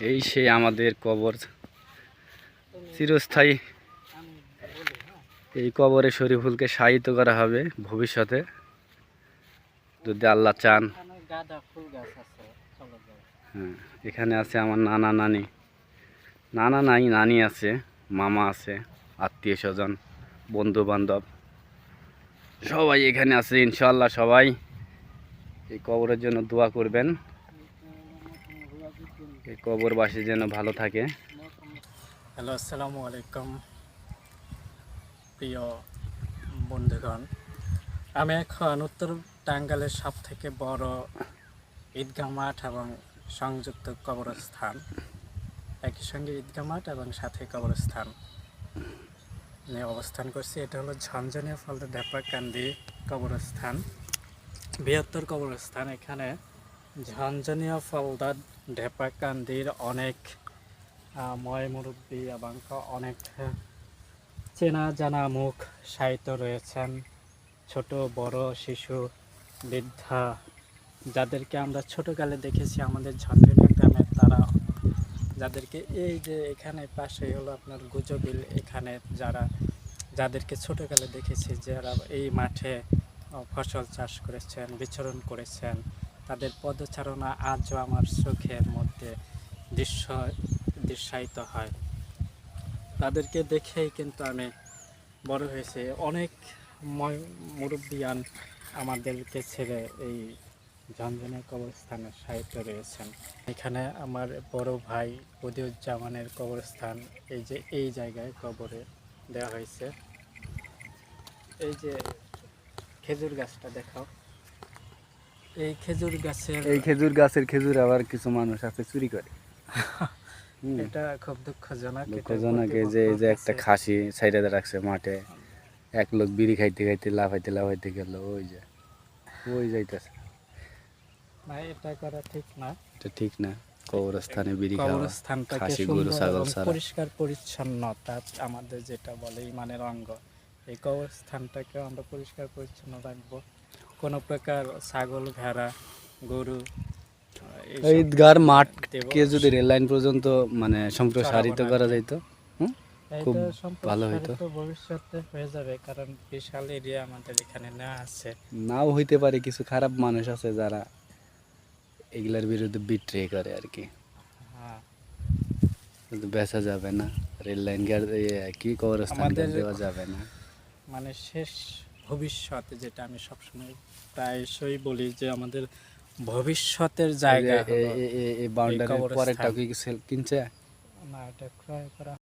এই সে আমাদের কবর। চিরস্থায়ী। এই কবরে শরীফুলকে শায়িত করা হবে ভবিষ্যতে। যদি আল্লাহ চান। হ্যাঁ এখানে আছে আমার নানা নানি। নানা নাই, নানি আছে, মামা আছে, আত্মীয় স্বজন বন্ধু বান্ধব সবাই এখানে আছে ইনশাল্লাহ সবাই এই কবরের জন্য দোয়া করবেন। এই কবরবাসী যেন ভালো থাকে। হ্যালো, আসসালামু আলাইকুম প্রিয় বন্ধুগণ। আমি এখন উত্তর টাঙ্গালের সব থেকে বড় ঈদগাহ মাঠ এবং সংযুক্ত কবরস্থান। একই সঙ্গে ঈদগাহ মাঠ এবং সাথে কবরস্থান নিয়ে অবস্থান করছি। এটা হলো ঝঞ্ঝনিয়া ফলদা ঢেপাকান্দি কবরস্থান, বৃহত্তর কবরস্থান। এখানে ঝঞ্ঝনিয়া ফলদা ঢেপাকান্দির অনেক ময় মুরব্বী এবং অনেক চেনা জানা মুখ সাহিত্য রয়েছেন। ছোট, বড়, শিশু, বৃদ্ধা, যাদেরকে আমরা ছোটোকালে দেখেছি আমাদের ঝঞ্ঝনিয়া গ্রামে তারা। যাদেরকে এই যে এখানে পাশে হলো আপনার গুজবিল, এখানে যারা, যাদেরকে ছোটোকালে দেখেছি, যারা এই মাঠে ফসল চাষ করেছেন, বিচরণ করেছেন তাদের পদচারণা আজও আমার চোখের মধ্যে দৃশ্য, দৃশ্যায়িত হয়। তাদেরকে দেখেই কিন্তু আমি বড় হয়েছে। অনেক মুরব্বিয়ান আমাদেরকে ছেড়ে এই ঝঞ্ঝনের কবরস্থানে সাহিত্য রয়েছেন। এখানে আমার বড় ভাই বদিউজ্জামানের কবরস্থান, এই যে, এই জায়গায় কবরে দেওয়া হয়েছে। এই যে খেজুর গাছটা দেখাও। এই খেজুর গাছের এই খেজুর গাছের খেজুর আবার কিছু মানুষ আছে চুরি করে। এটা খুব দুঃখজনক লোকজনক এই যে এই যে একটা খাসি সাইডে রাখছে মাঠে। এক লোক বিড়ি খাইতে খাইতে লাফাইতে লাফাইতে গেল ওই যে ওই যাইতেছে। না এটা করা ঠিক না। এটা ঠিক না। কবরস্থানে বিড়ি কবরস্থানটাকে সুন্দর পরিষ্কার পরিচ্ছন্নতা আমাদের যেটা বলে ইমানের অঙ্গ। এই কবরস্থানটাকে আমরা পরিষ্কার পরিচ্ছন্ন রাখব। কোনো প্রকার ছাগল ভেড়া গরু ঈদগার মাঠ দেব। কে যদি রেল লাইন পর্যন্ত মানে সম্প্রসারিত করা যাইতো খুব ভালো হইতো। ভবিষ্যতে হয়ে যাবে কারণ বিশাল এরিয়া আমাদের এখানে না আছে। নাও হইতে পারে কিছু খারাপ মানুষ আছে যারা এগুলার বিরুদ্ধে বিট্রে করে আর কি। হ্যাঁ। কিন্তু বেচা যাবে না রেল লাইন কি কবরস্থান দেওয়া যাবে না। মানে শেষ ভবিষ্যৎ যেটা আমি সবসময় প্রায়শই বলি যে আমাদের ভবিষ্যতের জায়গা এই- এই- এই- এই বাউন্ডারির পরেরটা কি কিনছে? না এটা ক্রয় করা